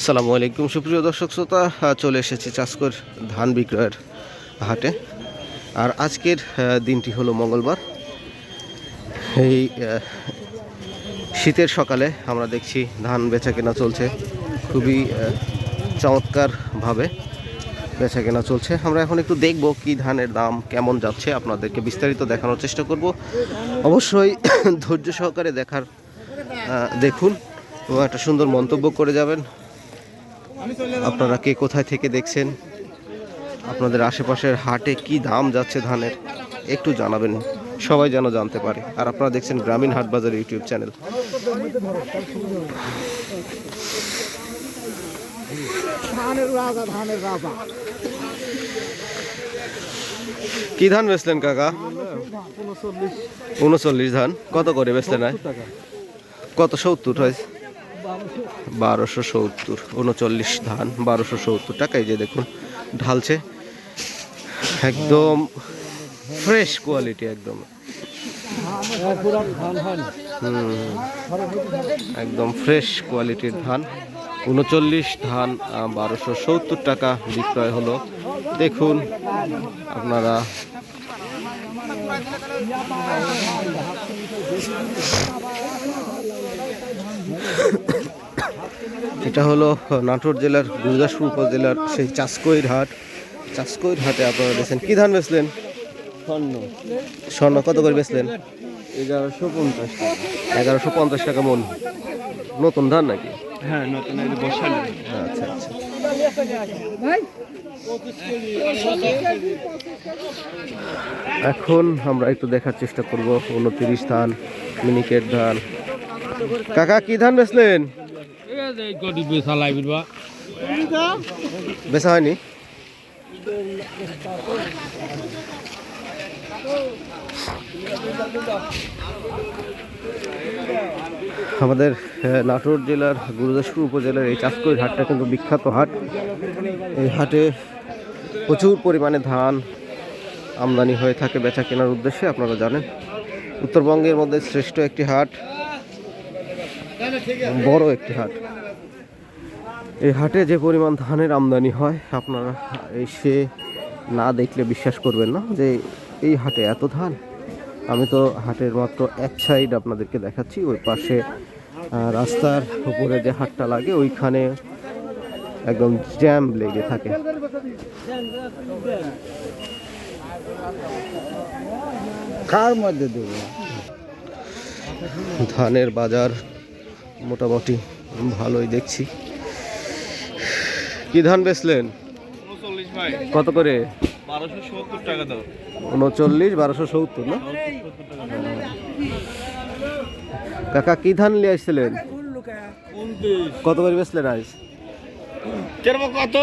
আসসালামু আলাইকুম। সুপ্রিয় দর্শক শ্রোতা চলে এসেছি চাষকর ধান বিক্রয়ের হাটে। আর আজকের দিনটি হলো মঙ্গলবার। এই শীতের সকালে আমরা দেখছি ধান বেচা কেনা চলছে খুবই চমৎকারভাবে বেচা কেনা চলছে। আমরা এখন একটু দেখব কি ধানের দাম কেমন যাচ্ছে। আপনাদেরকে বিস্তারিত দেখানোর চেষ্টা করব। অবশ্যই ধৈর্য সহকারে দেখার দেখুন। এবং একটা সুন্দর মন্তব্য করে যাবেন। আপনারা কে কোথায় থেকে দেখছেন? আপনাদের আশেপাশের হাটে কি দাম যাচ্ছে ধানের? একটু জানাবেন। সবাই যেন জানতে পারে। আর আপনারা দেখছেন গ্রামীণ হাট বাজার ইউটিউব চ্যানেল। কি ধান বেচলেন কাকা? উনচল্লিশ ধান। কত করে বেচলেন? কত সত্তর হয়? বারোশো সত্তর, উনচল্লিশ ধান, বারোশো সত্তর টাকা। এই যে দেখুন, ঢালছে। একদম ফ্রেশ কোয়ালিটি একদম। একদম ফ্রেশ কোয়ালিটির ধান। উনচল্লিশ ধান বারোশো সত্তর টাকা বিক্রয় হলো। দেখুন, আপনারা এটা হলো নাটোর জেলার গুরুদাসপুর উপজেলার সেই চাষকইর হাট। চাষকইর হাটে আপনারা দেখছেন। কি ধান বেচলেন? স্বর্ণ। স্বর্ণ। কত করে বেচলেন? এগারোশো পঞ্চাশ টাকা। এগারোশো পঞ্চাশ টাকা মন। নতুন ধান নাকি? হ্যাঁ নতুন আচ্ছা আচ্ছা। এখন আমরা একটু দেখার চেষ্টা করব। উনত্রিশ ধান মিনিকেট ধান। কাকা কি ধান বেচলেন? বেচা হয়নি? আমাদের নাটোর জেলার গুরুদাসপুর উপজেলার এই চাষকৈর হাটটা কিন্তু বিখ্যাত হাট। এই হাটে প্রচুর পরিমাণে ধান আমদানি হয়ে থাকে বেচা কেনার উদ্দেশ্যে আপনারা জানেন। উত্তরবঙ্গের মধ্যে শ্রেষ্ঠ একটি হাট বড় একটি হাট। এই হাটে যে পরিমাণ ধানের আমদানি হয় আপনারা এসে না দেখলে বিশ্বাস করবেন না যে এই হাটে এত ধান। আমি তো হাটের মাত্র এক সাইড আপনাদেরকে দেখাচ্ছি ওই পাশে রাস্তার উপরে যে হাটটা লাগে ওইখানে একদম জ্যাম লেগে থাকে। কার মধ্যে দেবো? ধানের বাজার মোটামুটি ভালোই দেখছি। কি ধান বেচলেন? কত করে? উনচল্লিশ বারোশো সত্তর না? কাকা কি ধান নিয়ে আসছিলেন? কত করে বেচলেন আজ? কত?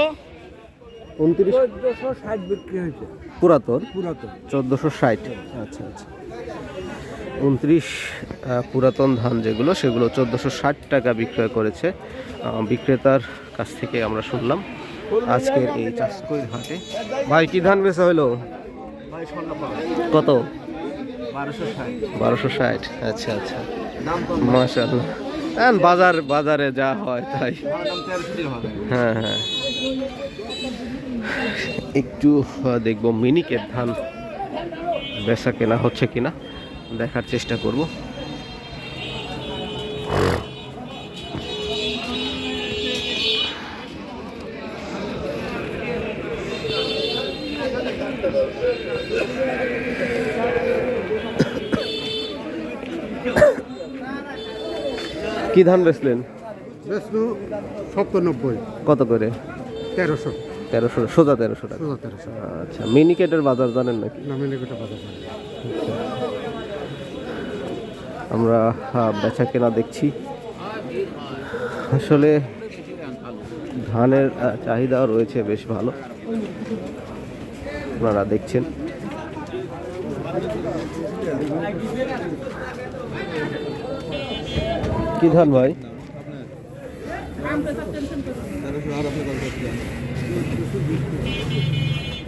উনত্রিশ? পুরাতন? পুরাতন। চোদ্দোশো ষাট। আচ্ছা আচ্ছা। উনত্রিশ পুরাতন ধান যেগুলো সেগুলো চোদ্দোশো ষাট টাকা বিক্রয় করেছে। বিক্রেতার কাছ থেকে আমরা শুনলাম আজকের এই চাষকইর হাটে। ভাই কি ধান বেচা হলো? কত? বারোশো ষাট। আচ্ছা আচ্ছা। কম হ্যাঁ বাজার বাজারে যা হয় তাই। হ্যাঁ হ্যাঁ। একটু দেখব মিনিকেট ধান বেচা কেনা হচ্ছে কিনা। দেখার চেষ্টা করব। কি ধান বেচলেন? বেশনু সত্তর নব্বই। কত করে? তেরোশো। তেরোশো সোজা তেরোশো টাকা। তেরোশো। আচ্ছা মিনিকেটের বাজার জানেন নাকি? নমিনি গোটা বাজার আমরা বেচা কেনা দেখছি। আসলে ধানের আহ, চাহিদাও রয়েছে বেশ ভালো। আপনারা দেখছেন। কি ধান ভাই?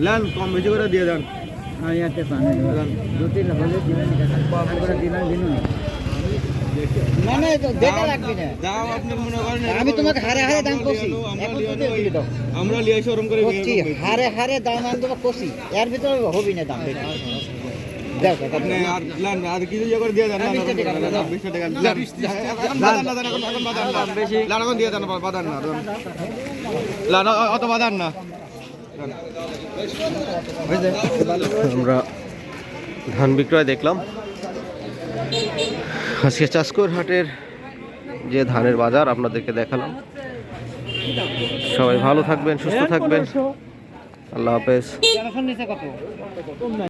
লান কম বেশি করে দিয়ে দেন। হ্যাঁ ইয়াতে পানি দু তিন হলে দিলেন কম করে দিলেন দিন না না দেখা লাগবে না দাম আপনি মনে করেন আমি তোমাকে হারে হারে দাম আমরা করছি লিয়ে আমরা ওরম করে করছি হারে হারে দাম আমি তোমাকে করছি এর ভিতরে হবি না দাম আপনি আর কিছু ইয়ে করে দিয়ে দেন আর লান, 20 টাকা লান, দাও। লান, 20 টাকা লান। এখন বাদান না এখন দিয়ে দেন বাদান না লান অত বাদান না আমরা ধান বিক্রয় দেখলাম আজকে চাষকর হাটের যে ধানের বাজার আপনাদেরকে দেখালাম। সবাই ভালো থাকবেন সুস্থ থাকবেন। আল্লাহ হাফেজ।